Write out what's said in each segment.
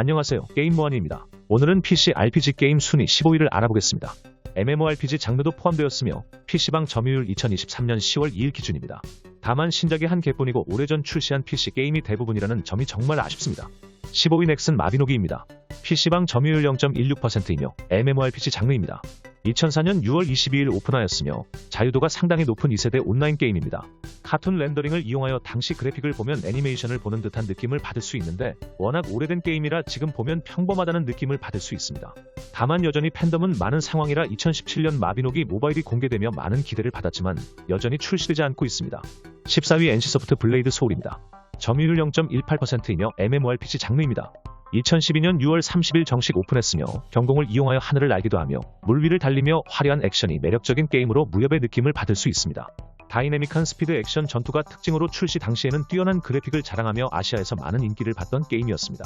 안녕하세요. 게임모안입니다. 오늘은 PC RPG 게임 순위 15위를 알아보겠습니다. MMORPG 장르도 포함되었으며 PC방 점유율 2023년 10월 2일 기준입니다. 다만 신작이 한 개뿐이고 오래전 출시한 PC 게임이 대부분이라는 점이 정말 아쉽습니다. 15위 넥슨 마비노기입니다. PC방 점유율 0.16%이며 MMORPG 장르입니다. 2004년 6월 22일 오픈하였으며 자유도가 상당히 높은 2세대 온라인 게임입니다. 카툰 렌더링을 이용하여 당시 그래픽을 보면 애니메이션을 보는 듯한 느낌을 받을 수 있는데 워낙 오래된 게임이라 지금 보면 평범하다는 느낌을 받을 수 있습니다. 다만 여전히 팬덤은 많은 상황이라 2017년 마비노기 모바일이 공개되며 많은 기대를 받았지만 여전히 출시되지 않고 있습니다. 14위 NC소프트 블레이드 소울입니다. 점유율 0.18%이며 MMORPG 장르입니다. 2012년 6월 30일 정식 오픈했으며 경공을 이용하여 하늘을 날기도 하며 물 위를 달리며 화려한 액션이 매력적인 게임으로 무협의 느낌을 받을 수 있습니다. 다이내믹한 스피드 액션 전투가 특징으로 출시 당시에는 뛰어난 그래픽을 자랑하며 아시아에서 많은 인기를 받던 게임이었습니다.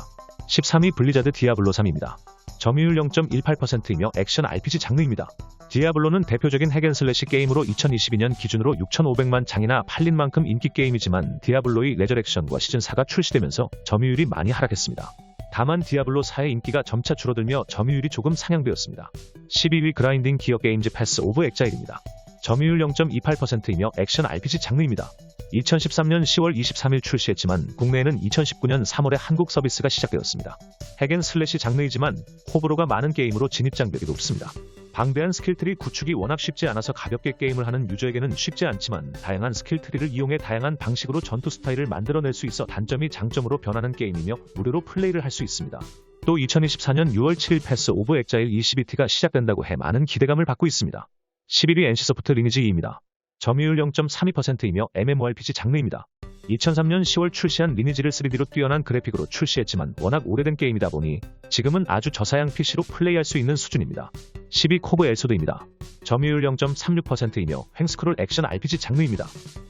13위 블리자드 디아블로 3입니다. 점유율 0.18%이며 액션 RPG 장르입니다. 디아블로는 대표적인 핵앤슬래시 게임으로 2022년 기준으로 6,500만 장이나 팔린 만큼 인기 게임이지만 디아블로의 레저렉션과 시즌4가 출시되면서 점유율이 많이 하락했습니다. 다만 디아블로 4의 인기가 점차 줄어들며 점유율이 조금 상향되었습니다. 12위 그라인딩 기어 게임즈 패스 오브 엑자일입니다. 점유율 0.28%이며 액션 RPG 장르입니다. 2013년 10월 23일 출시했지만 국내에는 2019년 3월에 한국 서비스가 시작되었습니다. 핵앤 슬래시 장르이지만 호불호가 많은 게임으로 진입 장벽이 높습니다. 방대한 스킬트리 구축이 워낙 쉽지 않아서 가볍게 게임을 하는 유저에게는 쉽지 않지만 다양한 스킬트리를 이용해 다양한 방식으로 전투 스타일을 만들어낼 수 있어 단점이 장점으로 변하는 게임이며 무료로 플레이를 할 수 있습니다. 또 2024년 6월 7일 패스 오브 엑자일 22T가 시작된다고 해 많은 기대감을 받고 있습니다. 11위 NC소프트 리니지 2입니다. 점유율 0.32%이며 MMORPG 장르입니다. 2003년 10월 출시한 리니지를 3D로 뛰어난 그래픽으로 출시했지만 워낙 오래된 게임이다 보니 지금은 아주 저사양 PC로 플레이할 수 있는 수준입니다. 12 코브 엘소드입니다. 점유율 0.36%이며 횡스크롤 액션 RPG 장르입니다.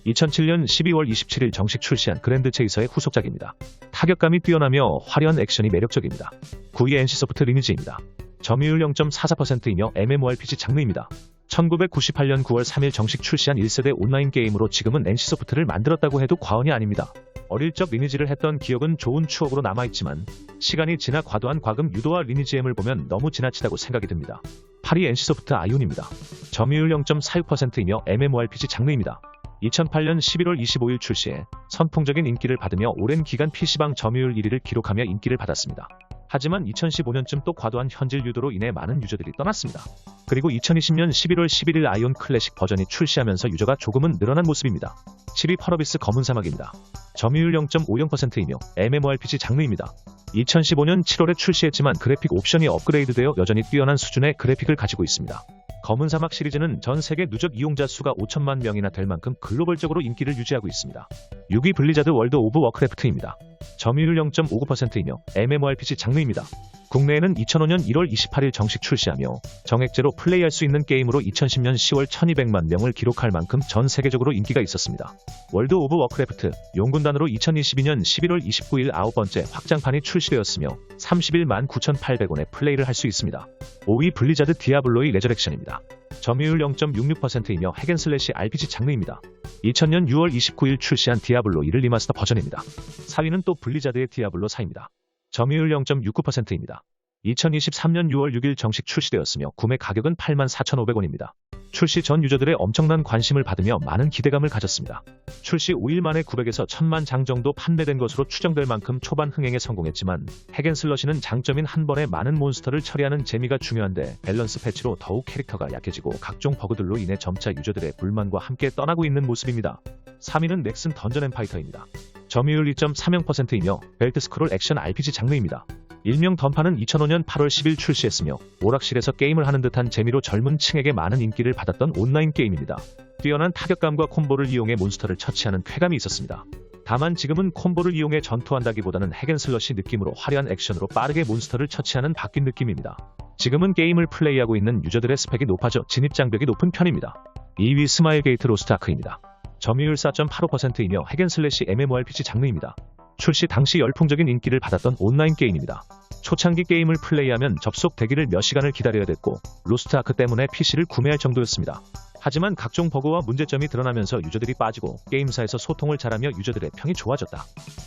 2007년 12월 27일 정식 출시한 그랜드 체이서의 후속작입니다. 타격감이 뛰어나며 화려한 액션이 매력적입니다. 9위 NC소프트 리니지입니다. 점유율 0.44%이며 MMORPG 장르입니다. 1998년 9월 3일 정식 출시한 1세대 온라인 게임으로 지금은 NC소프트를 만들었다고 해도 과언이 아닙니다. 어릴 적 리니지를 했던 기억은 좋은 추억으로 남아있지만 시간이 지나 과도한 과금 유도와 리니지엠을 보면 너무 지나치다고 생각이 듭니다. 8위 NC소프트 아이온입니다. 점유율 0.46%이며 MMORPG 장르입니다. 2008년 11월 25일 출시해 선풍적인 인기를 받으며 오랜 기간 PC방 점유율 1위를 기록하며 인기를 받았습니다. 하지만 2015년쯤 또 과도한 현질 유도로 인해 많은 유저들이 떠났습니다. 그리고 2020년 11월 11일 아이온 클래식 버전이 출시하면서 유저가 조금은 늘어난 모습입니다. 7위 펄어비스 검은 사막입니다. 점유율 0.50%이며 MMORPG 장르입니다. 2015년 7월에 출시했지만 그래픽 옵션이 업그레이드되어 여전히 뛰어난 수준의 그래픽을 가지고 있습니다. 검은 사막 시리즈는 전 세계 누적 이용자 수가 5천만 명이나 될 만큼 글로벌적으로 인기를 유지하고 있습니다. 6위 블리자드 월드 오브 워크래프트입니다. 점유율 0.59%이며 MMORPG 장르입니다. 국내에는 2005년 1월 28일 정식 출시하며 정액제로 플레이할 수 있는 게임으로 2010년 10월 1200만 명을 기록할 만큼 전 세계적으로 인기가 있었습니다. 월드 오브 워크래프트 용군단으로 2022년 11월 29일 아홉 번째 확장판이 출시되었으며 31만 9,800원에 플레이를 할 수 있습니다. 5위 블리자드 디아블로의 레저렉션입니다. 점유율 0.66%이며 핵앤슬래시 RPG 장르입니다. 2000년 6월 29일 출시한 디아블로 1을 리마스터 버전입니다. 4위는 또 블리자드의 디아블로 4입니다. 점유율 0.69%입니다. 2023년 6월 6일 정식 출시되었으며 구매 가격은 84,500원입니다. 출시 전 유저들의 엄청난 관심을 받으며 많은 기대감을 가졌습니다. 출시 5일 만에 900에서 1000만 장 정도 판매된 것으로 추정될 만큼 초반 흥행에 성공했지만 핵앤슬러시는 장점인 한 번에 많은 몬스터를 처리하는 재미가 중요한데 밸런스 패치로 더욱 캐릭터가 약해지고 각종 버그들로 인해 점차 유저들의 불만과 함께 떠나고 있는 모습입니다. 3위는 넥슨 던전 엠파이터입니다. 점유율 2.30%이며 벨트 스크롤 액션 RPG 장르입니다. 일명 던파는 2005년 8월 10일 출시했으며 오락실에서 게임을 하는 듯한 재미로 젊은 층에게 많은 인기를 받았던 온라인 게임입니다. 뛰어난 타격감과 콤보를 이용해 몬스터를 처치하는 쾌감이 있었습니다. 다만 지금은 콤보를 이용해 전투한다기보다는 핵앤슬러시 느낌으로 화려한 액션으로 빠르게 몬스터를 처치하는 바뀐 느낌입니다. 지금은 게임을 플레이하고 있는 유저들의 스펙이 높아져 진입 장벽이 높은 편입니다. 2위 스마일 게이트 로스트 아크입니다. 점유율 4.85%이며 핵앤슬래시 MMORPG 장르입니다. 출시 당시 열풍적인 인기를 받았던 온라인 게임입니다. 초창기 게임을 플레이하면 접속 대기를 몇 시간을 기다려야 됐고 로스트 아크 때문에 PC를 구매할 정도였습니다. 하지만 각종 버그와 문제점이 드러나면서 유저들이 빠지고 게임사에서 소통을 잘하며 유저들의 평이 좋아졌다.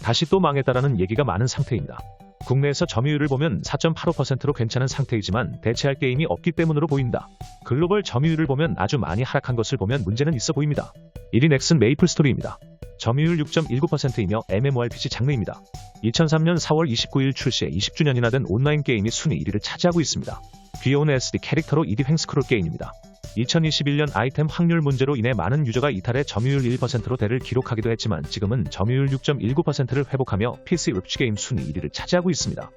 다시 또 망했다라는 얘기가 많은 상태입니다. 국내에서 점유율을 보면 4.85%로 괜찮은 상태이지만 대체할 게임이 없기 때문으로 보인다. 글로벌 점유율을 보면 아주 많이 하락한 것을 보면 문제는 있어 보입니다. 1위 넥슨 메이플 스토리입니다. 점유율 6.19%이며 MMORPG 장르입니다. 2003년 4월 29일 출시해 20주년이나 된 온라인 게임이 순위 1위를 차지하고 있습니다. 귀여운 SD 캐릭터로 2D 횡스크롤 게임입니다. 2021년 아이템 확률 문제로 인해 많은 유저가 이탈해 점유율 1%로 대를 기록하기도 했지만 지금은 점유율 6.19%를 회복하며 PC RPG 게임 순위 1위를 차지하고 있습니다.